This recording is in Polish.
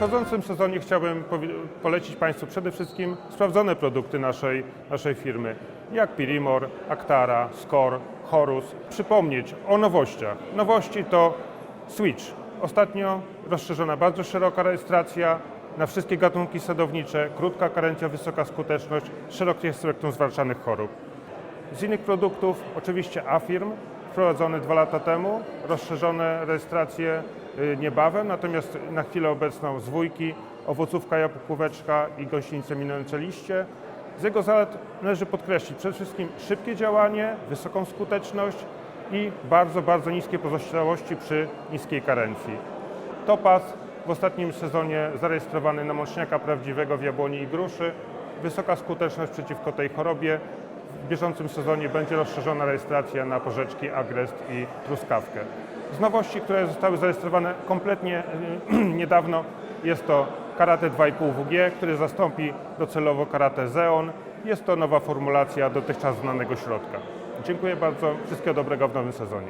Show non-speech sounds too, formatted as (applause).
nadchodzącym sezonie chciałbym polecić Państwu przede wszystkim sprawdzone produkty naszej, naszej firmy, jak Pirimor, Actara, Score, Horus. Przypomnieć o nowościach. Nowości to Switch. Ostatnio rozszerzona bardzo szeroka rejestracja na wszystkie gatunki sadownicze, krótka karencja, wysoka skuteczność, szerokie spektrum zwalczanych chorób. Z innych produktów oczywiście Afirm, wprowadzony dwa lata temu, rozszerzone rejestracje y, niebawem, natomiast na chwilę obecną zwójki, owocówka, jabłkóweczka i gąsienice minujące liście. Z jego zalet należy podkreślić przede wszystkim szybkie działanie, wysoką skuteczność i bardzo, bardzo niskie pozostałości przy niskiej karencji. Topaz w ostatnim sezonie zarejestrowany na mączniaka prawdziwego w jabłoni i gruszy. Wysoka skuteczność przeciwko tej chorobie. W bieżącym sezonie będzie rozszerzona rejestracja na porzeczki, agrest i truskawkę. Z nowości, które zostały zarejestrowane kompletnie y, (clears throat) niedawno, jest to Karate 2,5 WG, który zastąpi docelowo Karate Zeon. Jest to nowa formulacja dotychczas znanego środka. Dziękuję bardzo. Wszystkiego dobrego w nowym sezonie.